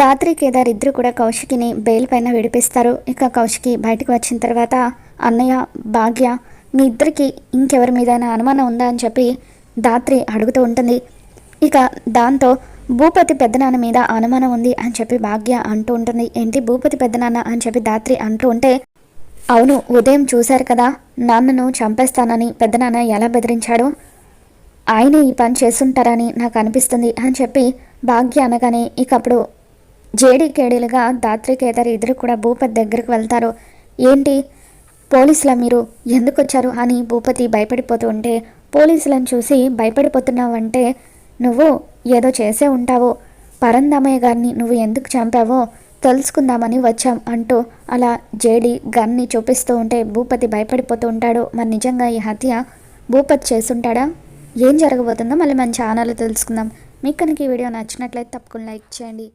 దాత్రి కేదార్ ఇద్దరు కూడా కౌశికిని బెయిల్ పైన విడిపిస్తారు. ఇక కౌశికి బయటకు వచ్చిన తర్వాత అన్నయ్య భాగ్య మీ ఇద్దరికి ఇంకెవరి మీదైనా అనుమానం ఉందా అని చెప్పి దాత్రి అడుగుతూ ఉంటుంది. ఇక దాంతో భూపతి పెద్దనాన్న మీద అనుమానం ఉంది అని చెప్పి భాగ్య అంటూ ఉంటుంది. ఏంటి భూపతి పెద్దనాన్న అని చెప్పి దాత్రి అంటూ ఉంటే అవును ఉదయం చూశారు కదా నాన్నను చంపేస్తానని పెద్దనాన్న ఎలా బెదిరించాడు? ఆయనే ఈ పని చేస్తుంటారని నాకు అనిపిస్తుంది అని చెప్పి భాగ్య అనగానే ఇక అప్పుడు జేడీ కేడీలుగా దాత్రి ఇద్దరు కూడా భూపతి దగ్గరికి వెళ్తారు. ఏంటి? పోలీసుల మీరు? ఎందుకు వచ్చారు అని భూపతి భయపడిపోతూ ఉంటే పోలీసులను చూసి భయపడిపోతున్నావంటే నువ్వు ఏదో చేసే ఉంటావు. పరందమయ్య గారిని నువ్వు ఎందుకు చంపావో తెలుసుకుందామని వచ్చాం అంటూ అలా జేడి గన్ని చూపిస్తూ ఉంటే భూపతి భయపడిపోతూ ఉంటాడు. మరి నిజంగా ఈ హత్య భూపతి చేస్తుంటాడా? ఏం జరగబోతుందో మళ్ళీ మన ఛానల్లో తెలుసుకుందాం. మీకు కనుక ఈ వీడియో నచ్చినట్లయితే తప్పకుండా లైక్ చేయండి.